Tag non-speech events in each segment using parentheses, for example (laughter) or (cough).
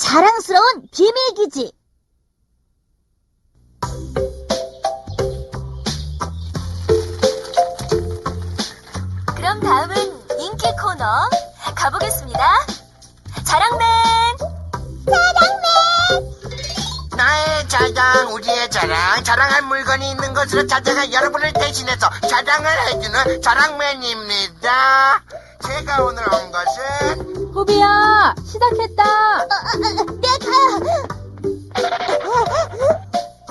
자랑스러운 비밀기지. 그럼 다음은 인기 코너 가보겠습니다. 자랑, 우리의 자랑, 자랑할 물건이 있는 것으로 찾아가 여러분을 대신해서 자랑을 해주는 자랑맨입니다. 제가 오늘 온 것은 호비야, 시작했다.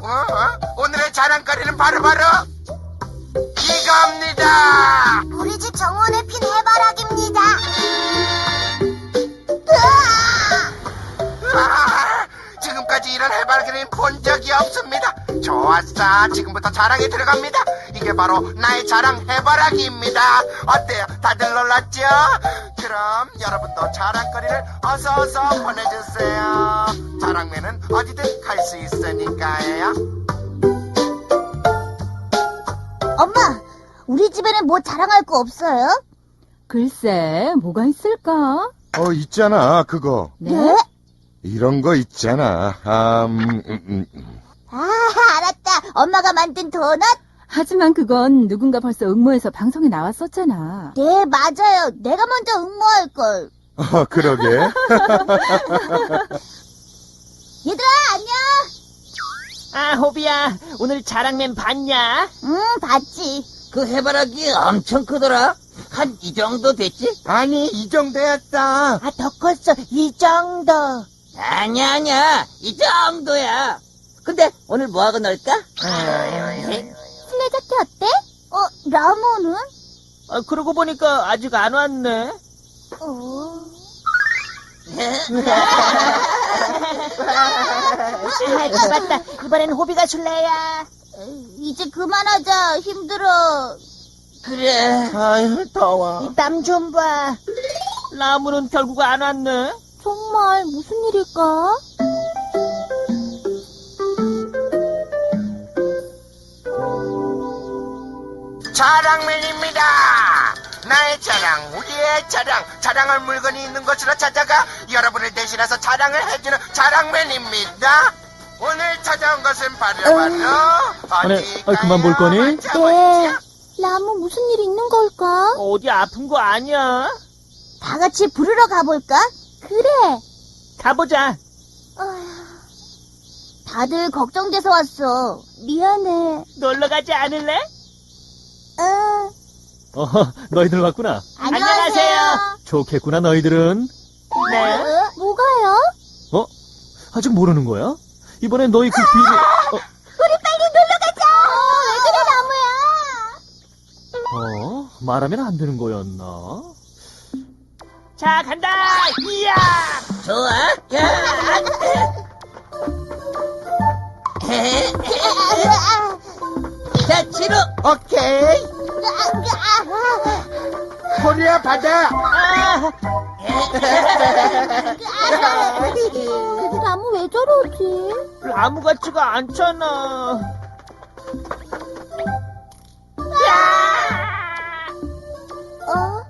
어? 어? 오늘의 자랑거리는 바로바로 이겁 좋았어. 지금부터 자랑에 들어갑니다. 이게 바로 나의 자랑 해바라기입니다. 어때요? 다들 놀랐죠? 그럼 여러분도 자랑거리를 어서 어서 보내주세요. 자랑맨은 어디든 갈 수 있으니까요. 엄마, 우리 집에는 뭐 자랑할 거 없어요? 글쎄, 뭐가 있을까? 어, 있잖아, 그거. 네? 이런 거 있잖아. 아, 음, 음, 음. 아, 알았다. 엄마가 만든 도넛? 하지만 그건 누군가 벌써 응모해서 방송에 나왔었잖아. 네, 맞아요. 내가 먼저 응모할걸. 어, 그러게. (laughs) 얘들아, 안녕. 아, 호비야, 오늘 자랑맨 봤냐? 응, 봤지. 그 해바라기 엄청 크더라. 한 이 정도 됐지? 아니, 이 정도였어. 아, 더 컸어. 이 정도. 아니야, 아니야. 이 정도야. 근데 오늘 뭐하고 놀까? 술래잡기 어때? 어, 라모는? 아, 그러고 보니까 아직 안 왔네. 어. 아, 맞다. 이번엔 호비가 술래야. 이제 그만하자. 힘들어. 그래. 아유, 더워. 땀 좀 봐. 라무는 결국 안 왔네. 정말 무슨 일일까? 자랑맨입니다. 나의 자랑, 우리의 자랑, 자랑할 물건이 있는 곳으로 찾아가 여러분을 대신해서 자랑을 해주는 자랑맨입니다. 오늘 찾아온 것은 바로 바로 아니, 아, 그만 볼 거니? 네. 라모 무슨 일 있는 걸까? 어디 아픈 거 아니야? 다 같이 부르러 가볼까? 그래. 가보자. 어휴, 다들 걱정돼서 왔어. 미안해. 놀러 가지 않을래? 응. 어, 너희들 왔구나. 안녕하세요. 좋겠구나, 너희들은. 네. 어? 뭐가요? 어? 아직 모르는 거야? 이번엔 너희 그 비밀, 어, 우리 빨리 놀러 가자. 왜 그래, 나무야? 어? 말하면 안 되는 거였나? 자, 간다! 이야! 좋아. (laughs) 자, 치료! 오케이. 코리아 받아. 아, 나무 왜 저러지? 아무 같지가 않잖아. 어?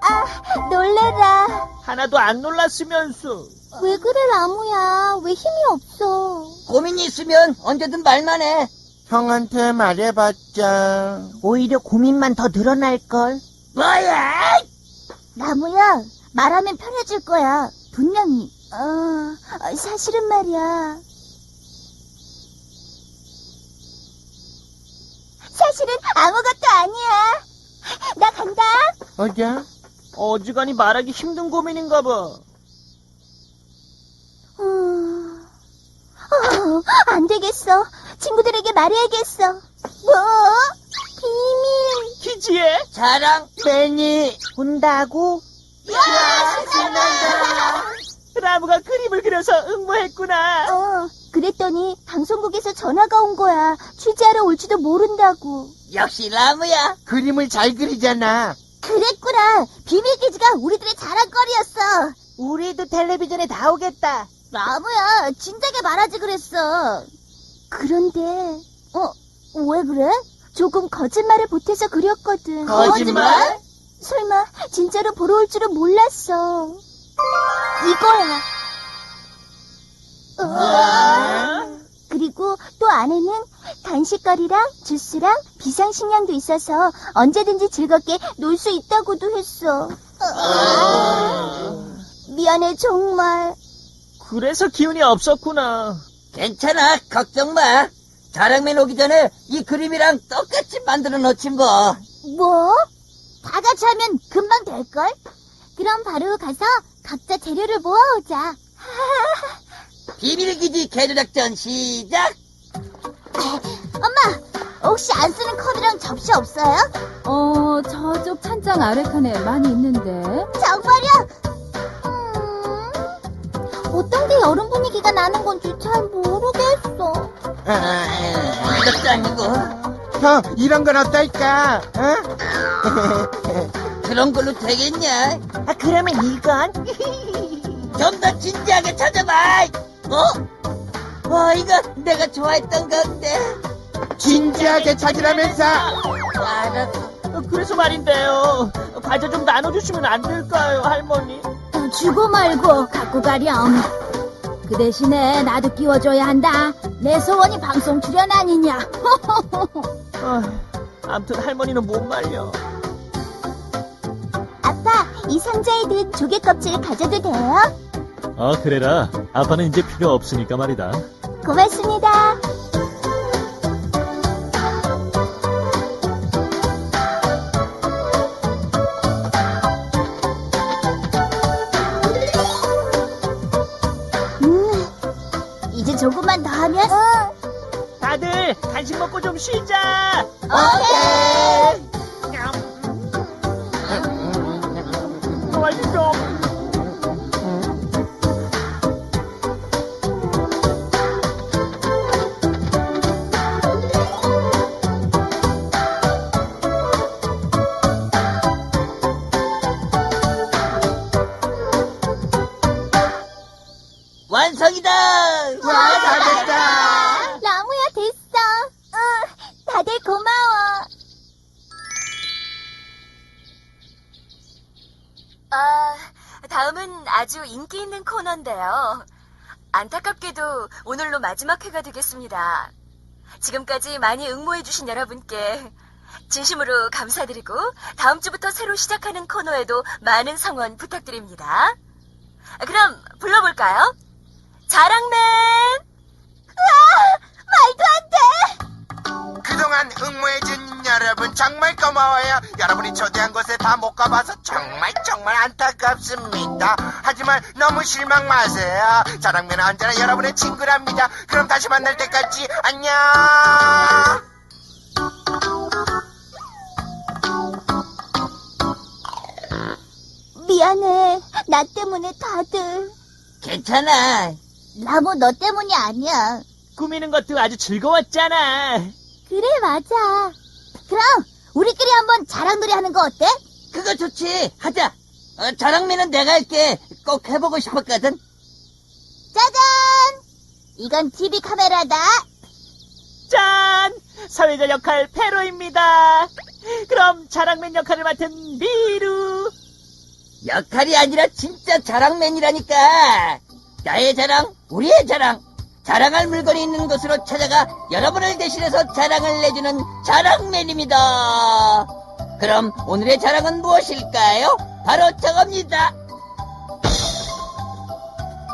아, 놀래라. 하나도 안 놀랐으면서. 왜 그래, 나무야? 왜 힘이 없어? 고민이 있으면 언제든 말만 해. 형한테 말해봤자. 오히려 고민만 더 늘어날걸. 뭐야? 나무야, 말하면 편해질 거야. 분명히. 어, 사실은 말이야. 사실은 아무것도 아니야. 나 간다. 어디야? 어지간히 말하기 힘든 고민인가 봐. 음, 어, 안 되겠어. 친구들에게 말해야겠어. 뭐? 비밀. 키지의 자랑 매니 본다고? 야, 신난다. 라무가 그림을 그려서 응모했구나. 어, 그랬더니 방송국에서 전화가 온 거야. 취재하러 올지도 모른다고. 역시 라무야. 그림을 잘 그리잖아. 그랬구나. 비밀 기지가 우리들의 자랑거리였어. 우리도 텔레비전에 나오겠다. 라브야, 진작에 말하지 그랬어. 그런데, 어, 왜 그래? 조금 거짓말을 보태서 그렸거든. 거짓말? 설마 진짜로 보러 올 줄은 몰랐어. 이거야. 어. 그리고 또 안에는 간식거리랑 주스랑 비상식량도 있어서 언제든지 즐겁게 놀 수 있다고도 했어. 아. 미안해 정말. 그래서 기운이 없었구나. 괜찮아, 걱정 마. 자랑맨 오기 전에 이 그림이랑 똑같이 만들어 놓지 뭐. 뭐? 다 같이 하면 금방 될걸? 그럼 바로 가서 각자 재료를 모아오자. (laughs) 비밀기지 개조작전 시작! (laughs) 엄마, 혹시 안 쓰는 컵이랑 접시 없어요? 어, 저쪽 찬장 아래 칸에 많이 있는데. 정말요? 음, 분위기가 나는 건지 잘 모르겠어. 아, 이것도 아니고. 형, 이런 건 어떨까? 어? (laughs) 그런 걸로 되겠냐? 아, 그러면 이건? (laughs) 좀 더 진지하게 찾아봐! 어? 와, 이거 내가 좋아했던 건데. 진지하게 찾으라면서. 알았어. 어, 그래서 말인데요. 과자 좀 나눠주시면 안 될까요, 할머니? 주고 말고 갖고 가렴. 그 대신에 나도 끼워줘야 한다. 내 소원이 방송 출연 아니냐. (laughs) 아, 아무튼 할머니는 못 말려. 아빠, 이 상자에 든 조개 껍질 가져도 돼요? 아, 그래라. 아빠는 이제 필요 없으니까 말이다. 고맙습니다. 간식 먹 아주 인기 있는 코너인데요. 안타깝게도 오늘로 마지막 회가 되겠습니다. 지금까지 많이 응모해주신 여러분께 진심으로 감사드리고 다음 주부터 새로 시작하는 코너에도 많은 성원 부탁드립니다. 그럼 불러볼까요? 자랑맨! 말도 안 돼. 그동안 응모해준 여러분 정말 고마워요. 여러분이 초대한 곳에 다 못 가봐서 정말 정말 안타깝습니다. 하지만 너무 실망 마세요. 자랑맨은 언제나 여러분의 친구랍니다. 그럼 다시 만날 때까지 안녕. 미안해. 나 때문에 다들. 괜찮아. 라무 너 때문이 아니야. 꾸미는 것도 아주 즐거웠잖아. 그래 맞아. 그럼 우리끼리 한번 자랑놀이 하는 거 어때? 그거 좋지. 하자. 어, 자랑맨은 내가 할게. 꼭 해보고 싶었거든. 짜잔! 이건 TV 카메라다. 짠! 사회자 역할 페로입니다. 그럼 자랑맨 역할을 맡은 미루. 역할이 아니라 진짜 자랑맨이라니까. 나의 자랑, 우리의 자랑. 자랑할 물건이 있는 곳으로 찾아가 여러분을 대신해서 자랑을 내주는 자랑맨입니다. 그럼 오늘의 자랑은 무엇일까요? 바로 저겁니다.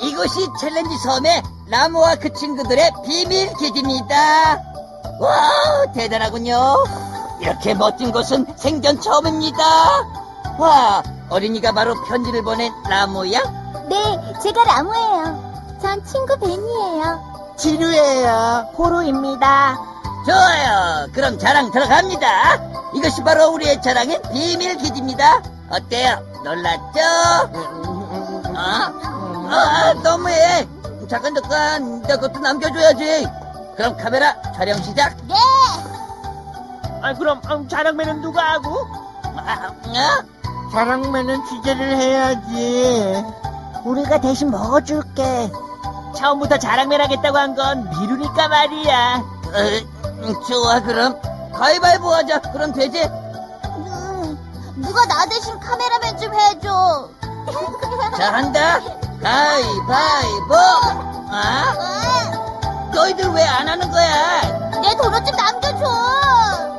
이곳이 챌린지 섬의 라모와 그 친구들의 비밀 기지입니다. 와, 대단하군요. 이렇게 멋진 곳은 생전 처음입니다. 와, 어린이가 바로 편지를 보낸 라모야? 네, 제가 라무예요. 전 친구 벤이에요. 지루해요. 보로입니다. 좋아요. 그럼 자랑 들어갑니다. 이것이 바로 우리의 자랑인 비밀 기지입니다. 어때요? 놀랐죠? 어? 아, 너무해. 잠깐, 잠깐. 내 것도 남겨줘야지. 그럼 카메라 촬영 시작. 네! 아, 그럼 음, 자랑맨은 누가 하고? 아, 어? 자랑맨은 취재를 해야지. 우리가 대신 먹어줄게. 처음부터 자랑맨 하겠다고 한 건 미루니까 말이야. 어, 음, 좋아, 그럼. 가위바위보 하자. 그럼 되지? 누가 나 대신 카메라맨 좀 해줘. 잘한다. 가위바위보. 아? 너희들 왜 안 하는 거야? 내 도넛 좀 남겨줘.